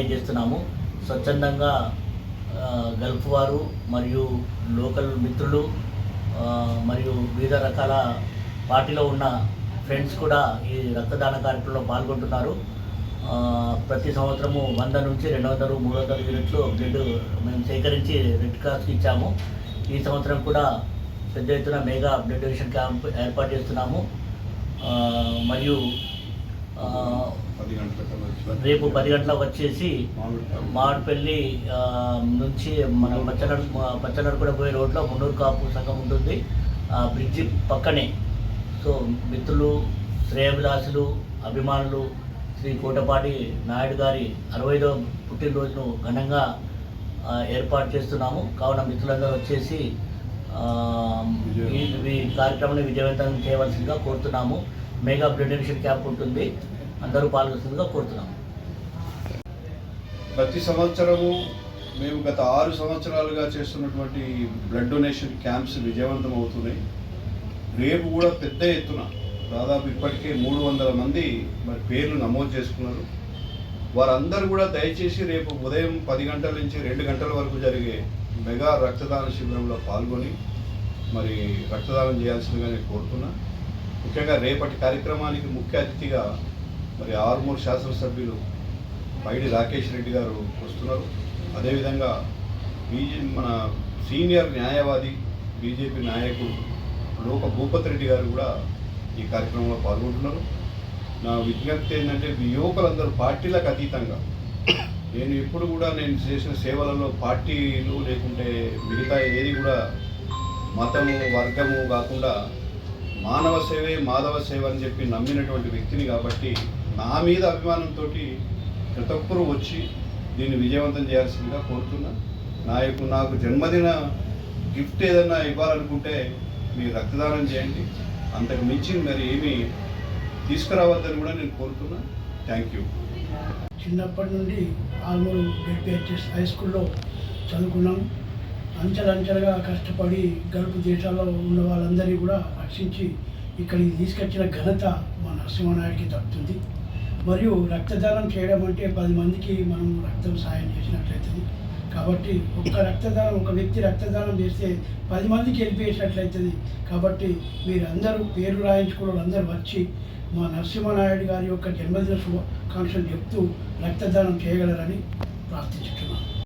Organise చేస్తున్నాము? స్వచ్ఛందంగా Gulf వారు మరియు లోకల్ మిత్రులు మరియు వివిధ రకాల పార్టీలో ఉన్న ఫ్రెండ్స్ కూడా ఈ రక్తదాన కార్యక్రమంలో పాల్గొంటున్నారు. ప్రతి సంవత్సరము వంద నుంచి రెండు వందలు మూడు వందల యూనిట్లు బ్లడ్ మేము సేకరించి రెడ్ క్రాస్కి ఇచ్చాము. ఈ సంవత్సరం కూడా పెద్ద ఎత్తున మెగా బ్లడ్ డొనేషన్ క్యాంప్ ఏర్పాటు చేస్తున్నాము. మరియు రేపు పది గంటలకు వచ్చేసి మామిడిపల్లి. నుంచి మన పచ్చనడు పచ్చనడు కూడా పోయే రోడ్లో మున్నూరు కాపు సంఘం ఉంటుంది. ఆ బ్రిడ్జి పక్కనే. సో మిత్రులు శ్రేయభిలాసులు అభిమానులు శ్రీ కోటపాటి నాయుడు గారి అరవైదో పుట్టినరోజును ఘనంగా ఏర్పాటు చేస్తున్నాము. కావున మిత్రులందరూ వచ్చేసి ఈ ఈ కార్యక్రమాన్ని విజయవంతం చేయవలసిందిగా కోరుతున్నాము. మెగా బ్లడ్ డొనేషన్ క్యాంప్ ఉంటుంది. అందరూ పాల్గొస్తుందిగా కోరుతున్నాము ప్రతి సంవత్సరము మేము గత ఆరు సంవత్సరాలుగా చేస్తున్నటువంటి బ్లడ్ డొనేషన్ క్యాంప్స్ విజయవంతం అవుతున్నాయి. రేపు కూడా పెద్ద ఎత్తున దాదాపు ఇప్పటికే మూడు వందల మంది మరి పేర్లు నమోదు చేసుకున్నారు. వారందరూ కూడా దయచేసి రేపు ఉదయం పది గంటల నుంచి రెండు గంటల వరకు జరిగే మెగా రక్తదాన శిబిరంలో పాల్గొని మరి రక్తదానం చేయాల్సిందిగా నేను కోరుతున్నా. ముఖ్యంగా రేపటి కార్యక్రమానికి ముఖ్య అతిథిగా మరి ఆరుమూరు శాసనసభ్యులు పైడి రాకేష్ రెడ్డి గారు వస్తున్నారు. అదేవిధంగా బీజే మన సీనియర్ న్యాయవాది బీజేపీ నాయకుడు లోక భూపత్ రెడ్డి గారు కూడా ఈ కార్యక్రమంలో పాల్గొంటున్నారు. నా విజ్ఞప్తి ఏంటంటే యువకులందరూ పార్టీలకు అతీతంగా నేను ఎప్పుడు కూడా నేను చేసిన సేవలలో పార్టీలు లేకుంటే మిగతా ఏది కూడా మతము వర్గము కాకుండా మానవ సేవే మాధవ సేవ అని చెప్పి నమ్మినటువంటి వ్యక్తిని కాబట్టి నా మీద అభిమానంతో ప్రతి ఒక్కరూ వచ్చి దీన్ని విజయవంతం చేయాల్సిందిగా కోరుతున్నా. నా యొక్క నాకు జన్మదిన గిఫ్ట్ ఏదన్నా ఇవ్వాలనుకుంటే మీరు రక్తదానం చేయండి. అంతకు మించి మరి ఏమీ తీసుకురావద్దని కూడా నేను కోరుతున్నా. Thank you. చిన్నప్పటి నుండి ఆల్మూరు జెడ్పిహెచ్ఎస్ హై స్కూల్లో చదువుకున్నాం. అంచెలంచెలుగా కష్టపడి గల్ఫ్ దేశాల్లో ఉన్న వాళ్ళందరినీ కూడా రక్షించి ఇక్కడికి తీసుకొచ్చిన ఘనత మా నరసింహనాయుడికి తప్పుతుంది మరియు రక్తదానం చేయడం అంటే పది మందికి మనం రక్తం సాయం చేసినట్లయితుంది కాబట్టి ఒక్క రక్తదానం ఒక వ్యక్తి రక్తదానం చేస్తే పది మందికి హెల్ప్ చేసినట్లయితుంది కాబట్టి మీరందరూ పేరు రాయించుకున్న అందరూ వచ్చి మా నరసింహనాయుడు గారి యొక్క జన్మదిన శుభాకాంక్షలు చెప్తూ రక్తదానం చేయగలరని ప్రార్థించుతున్నాను